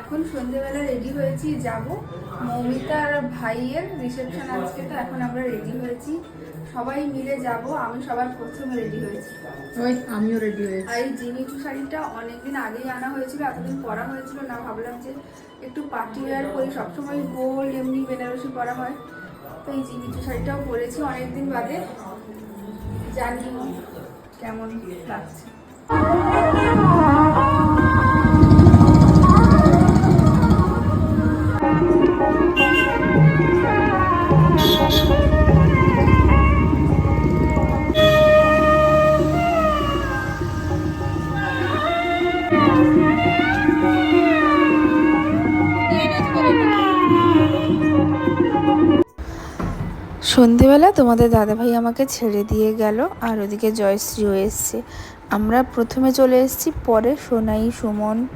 এখন সন্ধেবেলা রেডি হয়েছি যাব। মৌমিতার ভাইয়ের রিসেপশন আজকে তো এখন আমরা রেডি হয়েছি। সবাই মিলে যাব আমি সবার প্রথমে রেডি হয়েছি। ওই আমিও রেডি হয়েছি। আর এই জিমিচু শাড়িটা অনেকদিন আগেই আনা হয়েছিল এতদিন পরা হয়েছিল না ভাবলাম যে একটু পার্টি ওয়্যার করি। সবসময় গোল এমনি বেনারসি পরা হয়। তো এই জিমিচু শাড়িটাও পরেছি অনেকদিন বাদে। জানিও কেমন লাগছে। সন্ধেবেলা তোমাদের দাদাভাই আমাকে ছেড়ে দিয়ে গেল আর ওদিকে জয়শ্রীও এসছে। আমরা প্রথমে চলে এসেছি, পরে সোনাই, সুমন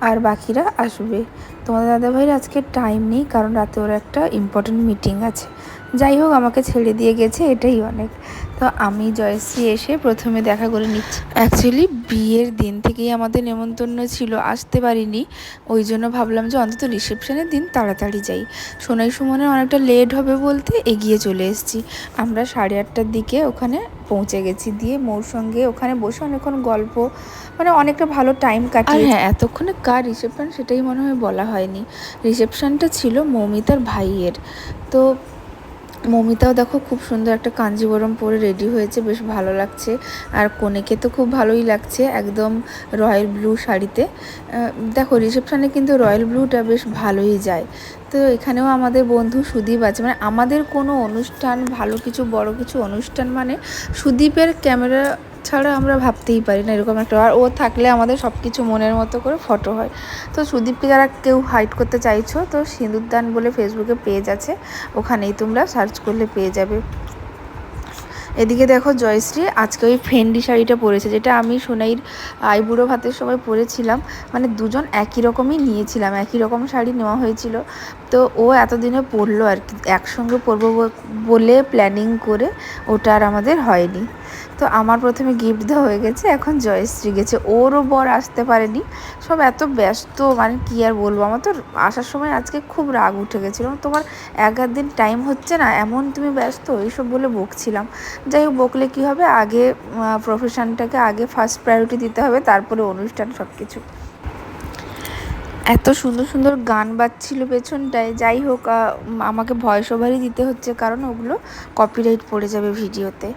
আর বাকিরা আসবে। তোমাদের দাদাভাইয়ের আজকে টাইম নেই, কারণ রাতে ওর একটা ইম্পর্টেন্ট মিটিং আছে। যাই হোক, আমাকে ছেড়ে দিয়ে গেছে, এটাই অনেক। তো আমি জয়শ্রী এসে প্রথমে দেখা করে নিচ্ছি। অ্যাকচুয়ালি বিয়ের দিন থেকেই আমাদের নেমন্তন্ন ছিল, আসতে পারিনি। ওই জন্য ভাবলাম যে অন্তত রিসেপশনের দিন তাড়াতাড়ি যাই। সোনাই, সুমনের অনেকটা লেট হবে বলতে এগিয়ে চলে এসেছি। আমরা সাড়ে আটটার দিকে ওখানে পৌঁছে গেছি দিয়ে মোর সঙ্গে ওখানে বসে অনেকক্ষণ গল্প মানে অনেকটা ভালো টাইম কাটিয়ে হ্যাঁ এতক্ষণে কার রিসেপশন সেটাই মনে হয় বলা হয়নি। রিসেপশনটা ছিল মৌমিতার ভাইয়ের। তো মমিতাও দেখো খুব সুন্দর একটা কাঞ্জিবরম পরে রেডি হয়েছে বেশ ভালো লাগছে। আর কনেকে তো খুব ভালোই লাগছে একদম রয়্যাল ব্লু শাড়িতে। দেখো রিসেপশানে কিন্তু রয়্যাল ব্লুটা বেশ ভালোই যায়। তো এখানেও আমাদের বন্ধু সুদীপ আছে। মানে আমাদের কোনো অনুষ্ঠান, ভালো কিছু, বড় কিছু অনুষ্ঠান মানে সুদীপের ক্যামেরা ছাড়া আমরা ভাবতেই পারি না এরকম একটা। আর ও থাকলে আমাদের সব কিছু মনের মতো করে ফটো হয়। তো সুদীপকে যারা কেউ হাইড করতে চাইছো, তো সিঁদুরদান বলে ফেসবুকে পেজ আছে। ওখানেই তোমরা সার্চ করলে পেয়ে যাবে। এদিকে দেখো জয়শ্রী, আজকে ওই ফেন্ডি শাড়িটা পরেছে, যেটা আমি সোনাইর আইবুড়ো ভাতের সময় পরেছিলাম। মানে দুজন একই রকমই নিয়েছিলাম, একই রকম শাড়ি নেওয়া হয়েছিল। তো ও এতদিনে পরলো আর কি, একসঙ্গে পরবো বলে প্ল্যানিং করে ওটা আর আমাদের হয়নি। তো আমার প্রথমে গিফট দেওয়া হয়ে গেছে, এখন জয়শ্রী গেছে। ওরও বর আসতে পারেনি। সব এত ব্যস্ত মানে কি আর বলব? আমার তো আসার সময় আজকে খুব রাগ উঠে গেছিল। তোমার এক দিন টাইম হচ্ছে না, এমন তুমি ব্যস্ত? এইসব বলে বকছিলাম। যাই হোক, বকলে কী হবে? আগে প্রফেশনটাকে আগে ফার্স্ট প্রায়োরিটি দিতে হবে, তারপরে অনুষ্ঠান সব কিছু এত সুন্দর সুন্দর গান বাজছিল পেছনটায়। যাই হোক আমাকে ভয়েস ওভারই দিতে হচ্ছে, কারণ ওগুলো কপিরাইট পড়ে যাবে ভিডিওতে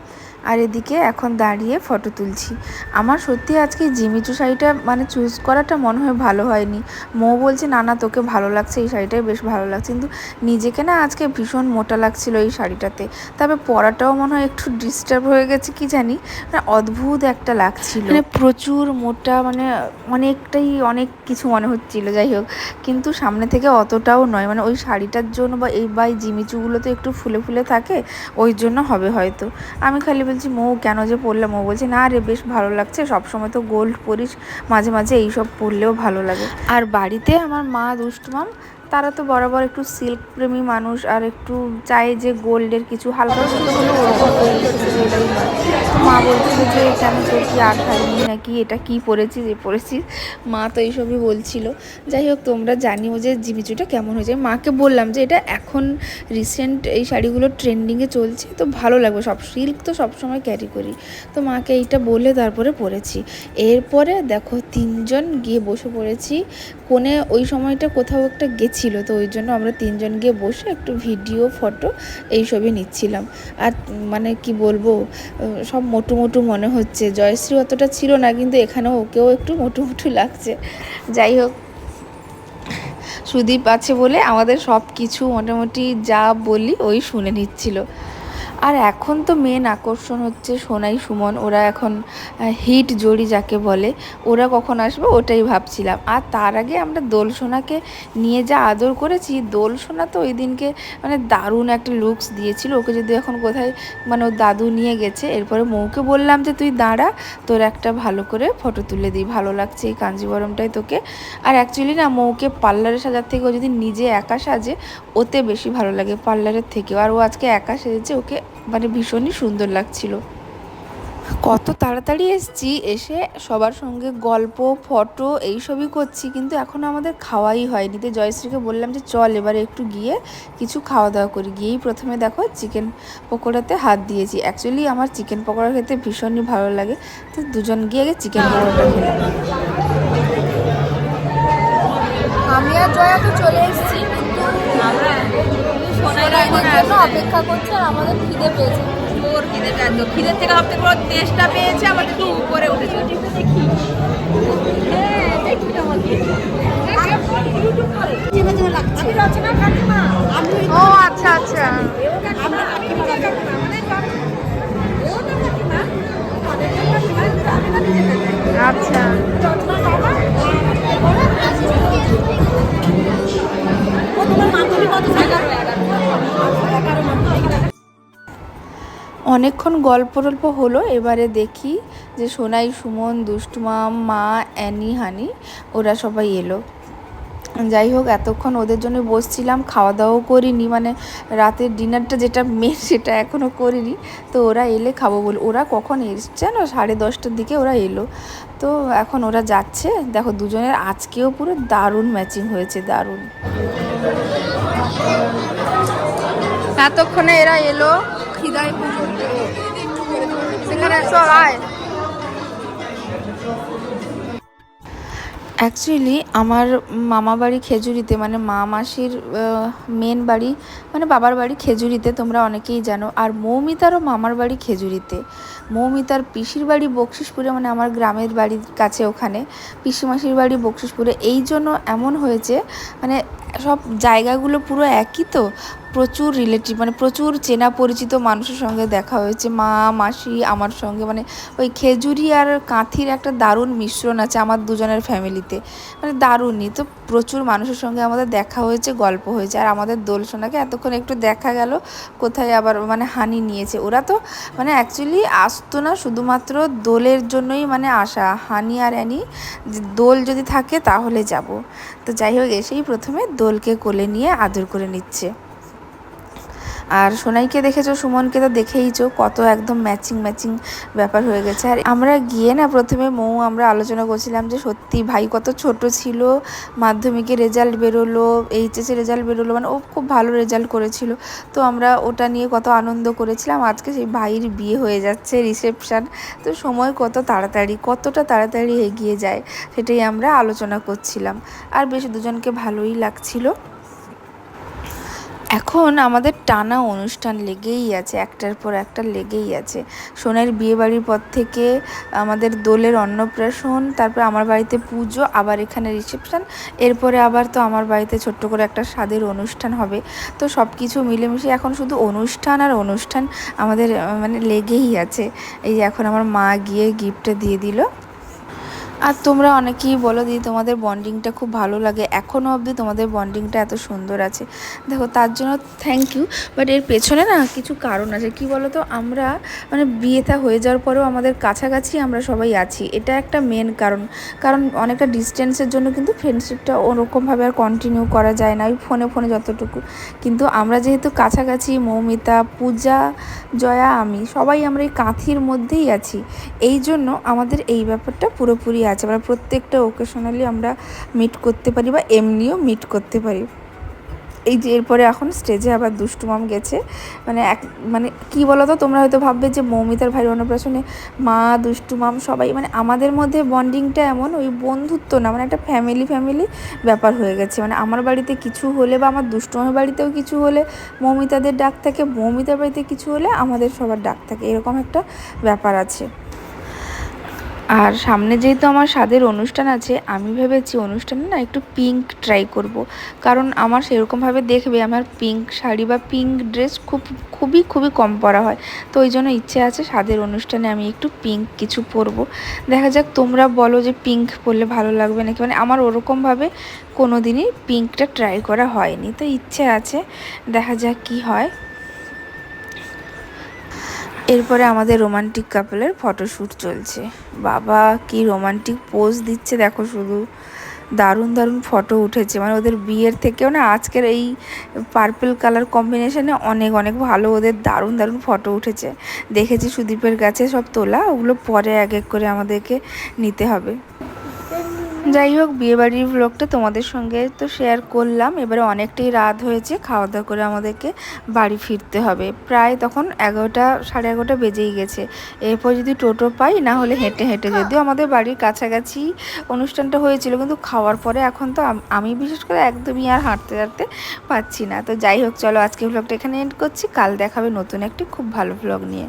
আর এদিকে এখন দাঁড়িয়ে ফটো তুলছি। আমার সত্যি আজকে জিমিচু শাড়িটা মানে চুজ করাটা মনে হয় ভালো হয়নি। মো বলছে, না না, তোকে ভালো লাগছে, এই শাড়িটাই বেশ ভালো লাগছে। কিন্তু নিজেকে না আজকে ভীষণ মোটা লাগছিল এই শাড়িটাতে। তবে পরাটাও মনে হয় একটু ডিস্টার্ব হয়ে গেছে, কি জানি? মানে অদ্ভুত একটা লাগছিল। মানে প্রচুর মোটা মানে অনেকটাই, অনেক কিছু মনে হচ্ছিল, যাই হোক। কিন্তু সামনে থেকে অতটাও নয়। মানে ওই শাড়িটার জন্য বা এই, বা জিমিচুগুলো তো একটু ফুলে ফুলে থাকে, ওই জন্য হবে হয়তো। আমি খালি বলছি, মৌ, কেন যে পরলাম ও বলছে, না রে, বেশ ভালো লাগছে। সবসময় তো গোল্ড পরিস, মাঝে মাঝে এইসব পরলেও ভালো লাগে। আর বাড়িতে আমার মা দুষ্টমাম তারা তো বরাবর একটু সিল্ক প্রেমী মানুষ আর একটু চায় যে গোল্ডের কিছু হালকা মা বলছিল যে, কেন তোর কি আর হয়নি নাকি এটা কি পরেছিস এ পরেছিস মা তো এইসবই বলছিল। যাই হোক, তোমরা জানিও যে জিমিচুটা কেমন হয়েছে। মাকে বললাম যে, এটা এখন রিসেন্ট এই শাড়িগুলো ট্রেন্ডিংয়ে চলছে, তো ভালো লাগবে। সব সিল্ক তো সবসময় ক্যারি করি। তো মাকে এইটা বলে তারপরে পরেছি এরপরে দেখো, তিনজন গিয়ে বসে পড়েছি। কোণে ওই সময়টা কোথাও একটা গেছিল, তো ওই জন্য আমরা তিনজন গিয়ে বসে একটু ভিডিও ফটো এইসবই নিচ্ছিলাম। আর মানে কি বলব, সব মোটু মোটু মনে হচ্ছে। জয়শ্রী অতটা ছিল না, কিন্তু এখানেও ওকেও একটু মোটু মোটু লাগছে। যাই হোক, সুদীপ আছে বলে আমাদের সব কিছু মোটামুটি যা বলি ওই শুনে নিচ্ছিল। আর এখন তো মেন আকর্ষণ হচ্ছে সোনাই, সুমন। ওরা এখন হিট জড়ি যাকে বলে, ওরা কখন আসবে ওটাই ভাবছিলাম। আর তার আগে আমরা দোল সোনাকে নিয়ে যা আদর করেছি, দোল সোনা তো ওই দিনকে মানে দারুণ একটা লুকস দিয়েছিল। ওকে যদি এখন কোথায় মানে ওর দাদু নিয়ে গেছে, এরপরে মৌকে বললাম যে, তুই দাঁড়া, তোর একটা ভালো করে ফটো তুলে দিই। ভালো লাগছে এই কাঞ্জিবরমটাই তোকে। আর অ্যাকচুয়ালি না, মৌকে পার্লারে সাজার থেকে ও যদি নিজে একা সাজে, ওতে বেশি ভালো লাগে পার্লারের থেকেও। আর ও আজকে একা সেজেছে, ওকে মানে ভীষণই সুন্দর লাগছিল। কত তাড়াতাড়ি এসছি, এসে সবার সঙ্গে গল্প, ফটো এইসবই করছি, কিন্তু এখনও আমাদের খাওয়াই হয়নি। তো জয়শ্রীকে বললাম যে, চল এবারে একটু গিয়ে কিছু খাওয়া দাওয়া করি। গিয়েই প্রথমে দেখো চিকেন পকোড়াতে হাত দিয়েছি। অ্যাকচুয়ালি আমার চিকেন পকোড়া খেতে ভীষণই ভালো লাগে। তো দুজন গিয়ে আগে চিকেন পকোড়াটা খেলাম আমি আর জয়া তো চলে এসেছি। জন্য অপেক্ষা করছি আর আমাদের খিদে পেয়েছে। ওর খিদেটা এত। খিদের থেকে সব থেকে বড় টেস্টটা পেয়েছে আমাদের একটু উপরে উঠেছে। ও আচ্ছা আচ্ছা। আচ্ছা। অনেকক্ষণ গল্প টল্প হলো, এবারে দেখি যে সোনাই, সুমন দুষ্টুমাম মা, অ্যানি, হানি, ওরা সবাই এলো। যাই হোক, এতক্ষণ ওদের জন্য বসছিলাম খাওয়া দাওয়াও করিনি মানে রাতের ডিনারটা যেটা মেন সেটা এখনও করিনি। তো ওরা এলে খাব বলে, ওরা কখন এসছে না? সাড়ে দশটার দিকে ওরা এলো। তো এখন ওরা যাচ্ছে। দেখো, দুজনের আজকেও পুরো দারুণ ম্যাচিং হয়েছে, দারুণ। এতক্ষণে এরা এলো। খিদায় সেখানে চল আয় অ্যাকচুয়ালি আমার মামা বাড়ি খেজুরিতে মানে মা মাসির মেন বাড়ি মানে বাবার বাড়ি খেজুরিতে তোমরা অনেকেই জানো। আর মৌমিতারও মামার বাড়ি খেজুরিতে। মৌমিতার পিসির বাড়ি বকশিসপুরে মানে আমার গ্রামের বাড়ির কাছে ওখানে। পিসি মাসির বাড়ি বকশিসপুরে এই জন্য এমন হয়েছে মানে সব জায়গাগুলো পুরো একই তো। প্রচুর রিলেটিভ মানে প্রচুর চেনা পরিচিত মানুষের সঙ্গে দেখা হয়েছে। মা, মাসি, আমার সঙ্গে মানে ওই খেজুরি আর কাঁথির একটা দারুণ মিশ্রণ আছে আমার দুজনের ফ্যামিলিতে মানে দারুণই। তো প্রচুর মানুষের সঙ্গে আমাদের দেখা হয়েছে, গল্প হয়েছে। আর আমাদের দোল সোনাকে এতক্ষণ একটু দেখা গেল, কোথায় আবার মানে হানি নিয়েছে। ওরা তো মানে অ্যাকচুয়ালি আসতো না, শুধুমাত্র দোলের জন্যই মানে আসা। হানি আর অ্যানি দোল যদি থাকে তাহলে যাব। তো যাই হোক, এসেই প্রথমে দোলকে কোলে নিয়ে আদর করে নিচ্ছে। আর সোনাইকে দেখেছ, সুমনকে তো দেখেইছো, কত একদম ম্যাচিং ম্যাচিং ব্যাপার হয়ে গেছে। আর আমরা গিয়ে না প্রথমে মৌ, আমরা আলোচনা করছিলাম যে সত্যি ভাই কত ছোট ছিল, মাধ্যমিকে রেজাল্ট বেরোলো এইচএসে রেজাল্ট বেরোলো মানে ও খুব ভালো রেজাল্ট করেছিল। তো আমরা ওটা নিয়ে কত আনন্দ করেছিলাম। আজকে সেই ভাইয়ের বিয়ে হয়ে যাচ্ছে রিসেপশান তো সময় কত তাড়াতাড়ি, কতটা তাড়াতাড়ি এগিয়ে যায়, সেটাই আমরা আলোচনা করছিলাম। আর বেশ দুজনকে ভালোই লাগছিল। এখন আমাদের টানা অনুষ্ঠান লেগেই আছে, একটার পর একটা লেগেই আছে। সোনার বিয়ে বাড়ির পর থেকে আমাদের দোলের অন্নপ্রাশন, তারপর আমার বাড়িতে পুজো, আবার এখানে রিসেপশন এরপরে আবার তো আমার বাড়িতে ছোট্ট করে একটা স্বাদের অনুষ্ঠান হবে। তো সব কিছু মিলেমিশে এখন শুধু অনুষ্ঠান আর অনুষ্ঠান আমাদের মানে লেগেই আছে। এই যে এখন আমার মা গিয়ে গিফটটা দিয়ে দিল। আর তোমরা অনেকেই বলো দিদি, তোমাদের বন্ডিংটা খুব ভালো লাগে। এখনও অবধি তোমাদের বন্ডিংটা এত সুন্দর আছে। দেখো, তার জন্য থ্যাংক ইউ বাট এর পেছনে না কিছু কারণ আছে। কি বলো তো আমরা মানে বিয়েটা হয়ে যাওয়ার পরেও আমাদের কাছাকাছি আমরা সবাই আছি। এটা একটা মেন কারণ। কারণ অনেকটা ডিস্টেন্সের জন্য কিন্তু ফ্রেন্ডশিপটা ওরকমভাবে আর কন্টিনিউ করা যায় না, ওই ফোনে ফোনে যতটুকু। কিন্তু আমরা যেহেতু কাছাকাছি, মৌমিতা, পূজা, জয়া, আমি, সবাই আমরা এই কাঁথির মধ্যেই আছি। এই জন্য আমাদের এই ব্যাপারটা পুরোপুরি আছে। আমরা প্রত্যেকটা ওকেশনালি আমরা মিট করতে পারি বা এমনিও মিট করতে পারি। এই যে এরপরে এখন স্টেজে আবার দুষ্টুমাম গেছে। মানে এক মানে কি বলো তো তোমরা হয়তো ভাববে যে মৌমিতার ভাই অন্নপ্রাশনে মা দুষ্টুমাম সবাই মানে আমাদের মধ্যে বন্ডিংটা এমন, ওই বন্ধুত্ব না মানে একটা ফ্যামিলি ফ্যামিলি ব্যাপার হয়ে গেছে। মানে আমার বাড়িতে কিছু হলে বা আমার দুষ্টুমামের বাড়িতেও কিছু হলে মৌমিতাদের ডাক থাকে, মৌমিতার বাড়িতে কিছু হলে আমাদের সবার ডাক থাকে। এরকম একটা ব্যাপার আছে। আর সামনে যেহেতু আমার স্বাদের অনুষ্ঠান আছে, আমি ভেবেছি অনুষ্ঠানে না একটু পিঙ্ক ট্রাই করব। কারণ আমার সেরকমভাবে দেখবে আমার পিঙ্ক শাড়ি বা পিঙ্ক ড্রেস খুব, খুবই খুবই কম পরা হয়। তো ওই জন্য ইচ্ছে আছে স্বাদের অনুষ্ঠানে আমি একটু পিঙ্ক কিছু পরবো। দেখা যাক তোমরা বলো যে পিঙ্ক পরলে ভালো লাগবে নাকি? মানে আমার ওরকমভাবে কোনো দিনই পিঙ্কটা ট্রাই করা হয়নি। তো ইচ্ছে আছে, দেখা যাক কি হয়। এরপরে আমাদের রোমান্টিক কাপলের ফটোশ্যুট চলছে। বাবা কি রোমান্টিক পোজ দিচ্ছে দেখো শুধু। দারুণ দারুণ ফটো উঠেছে। মানে ওদের বিয়ের থেকেও না আজকের এই পার্পল কালার কম্বিনেশনে অনেক অনেক ভালো ওদের দারুণ দারুণ ফটো উঠেছে। দেখেছি সুদীপের কাছে সব তোলা। ওগুলো পরে এক এক করে আমাদেরকে নিতে হবে। যাই হোক, বিয়েবাড়ির ব্লগটা তোমাদের সঙ্গে তো শেয়ার করলাম। এবারে অনেকটাই রাত হয়েছে খাওয়া দাওয়া করে আমাদেরকে বাড়ি ফিরতে হবে। প্রায় তখন এগারোটা, সাড়ে এগারোটা বেজেই গেছে। এরপর যদি টোটো পাই, না হলে হেঁটে হেঁটে যদিও আমাদের বাড়ির কাছাকাছি অনুষ্ঠানটা হয়েছিল, কিন্তু খাওয়ার পরে এখন তো আমি বিশেষ করে একদমই আর হাঁটতে হাঁটতে পাচ্ছি না। তো যাই হোক, চলো আজকে ব্লগটা এখানে এন্ড করছি। কাল দেখাবে নতুন একটি খুব ভালো ব্লগ নিয়ে।